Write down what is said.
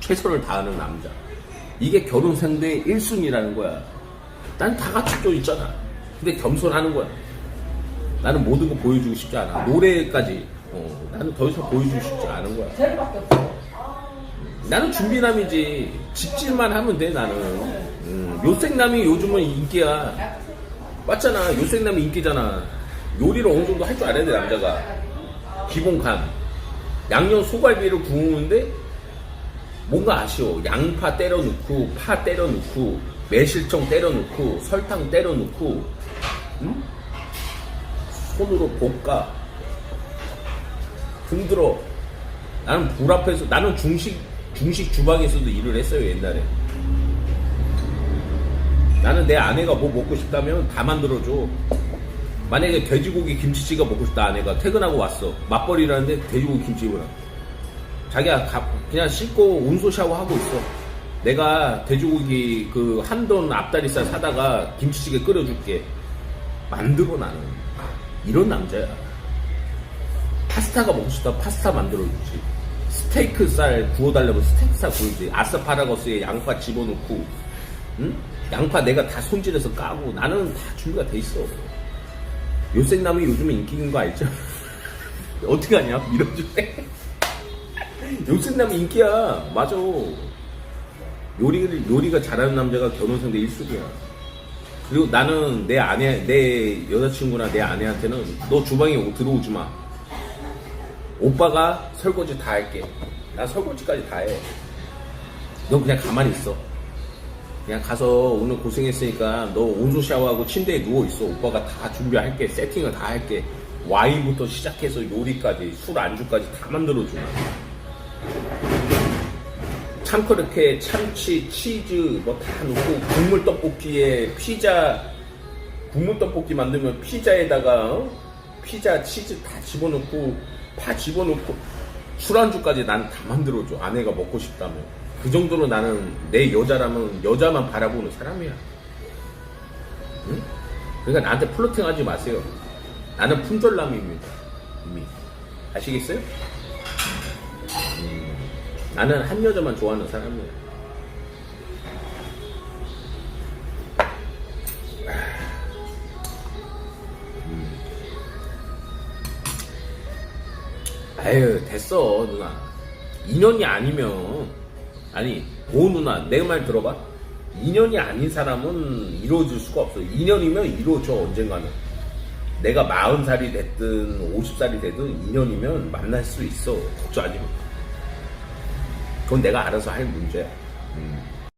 최선을 다하는 남자. 이게 결혼 상대의 1순위라는 거야. 난다 갖춰져 있잖아. 근데 겸손하는 거야. 나는 모든 거 보여주고 싶지 않아. 노래까지. 어, 나는 더 이상 보여주고 싶지 않은 거야. 나는 준비남이지. 집질만 하면 돼, 나는. 음, 요생남이 요즘은 인기야. 맞잖아. 요생남이 인기잖아. 요리를 어느 정도 할 줄 알아야 돼, 남자가. 기본 간. 양념 소갈비를 구우는데 뭔가 아쉬워. 양파 때려 넣고, 파 때려 넣고, 매실청 때려 넣고, 설탕 때려 넣고, 응? 손으로 볶아. 흔들어. 나는 불 앞에서, 나는 중식, 중식 주방에서도 일을 했어요, 옛날에. 나는 내 아내가 뭐 먹고 싶다면 다 만들어줘. 만약에 돼지고기 김치찌개 먹고 싶다 아내가 퇴근하고 왔어. 맞벌이라는데 돼지고기 김치찌개를. 자기가 가- 그냥 씻고 온수 샤워하고 있어. 내가 돼지고기 그 한돈 앞다리살 사다가 김치찌개 끓여줄게. 만들어 나는. 이런 남자야. 파스타가 먹고 싶다 파스타 만들어주지. 스테이크 살 구워달라면 스테이크 살 구워주지. 아스파라거스에 양파 집어넣고, 응? 양파 내가 다 손질해서 까고 나는 다 준비가 돼 있어. 요생남이 요즘에 인기인 거 알죠? 어떻게 하냐? 밀어줄래? 요 생남이 인기야. 맞아. 요리를, 요리가 잘하는 남자가 결혼 상대 1순위야. 그리고 나는 내 아내, 내 여자친구나 내 아내한테는 너 주방에 오- 들어오지 마. 오빠가 설거지 다 할게. 나 설거지까지 다 해. 너 그냥 가만히 있어. 그냥 가서 오늘 고생했으니까 너 온수 샤워하고 침대에 누워 있어. 오빠가 다 준비할게. 세팅을 다 할게. 와인부터 시작해서 요리까지, 술 안주까지 다 만들어줘. 참크르케, 참치, 치즈 뭐 다 넣고 국물 떡볶이에 피자, 국물 떡볶이 만들면 피자에다가 어? 피자, 치즈 다 집어넣고 파 집어넣고 술안주까지 난 다 만들어줘. 아내가 먹고 싶다면. 그 정도로 나는 내 여자라면 여자만 바라보는 사람이야. 응? 그러니까 나한테 플로팅 하지 마세요. 나는 품절남입니다. 이미. 아시겠어요? 음, 나는 한 여자만 좋아하는 사람이야. 음. 아유 됐어 누나. 인연이 아니면. 아니 오 누나 내 말 들어봐. 인연이 아닌 사람은 이루어질 수가 없어. 인연이면 이루어져 언젠가는. 내가 40살이 됐든 50살이 되든 인연이면 만날 수 있어. 걱정하지 마 그건 내가 알아서 할 문제야 음.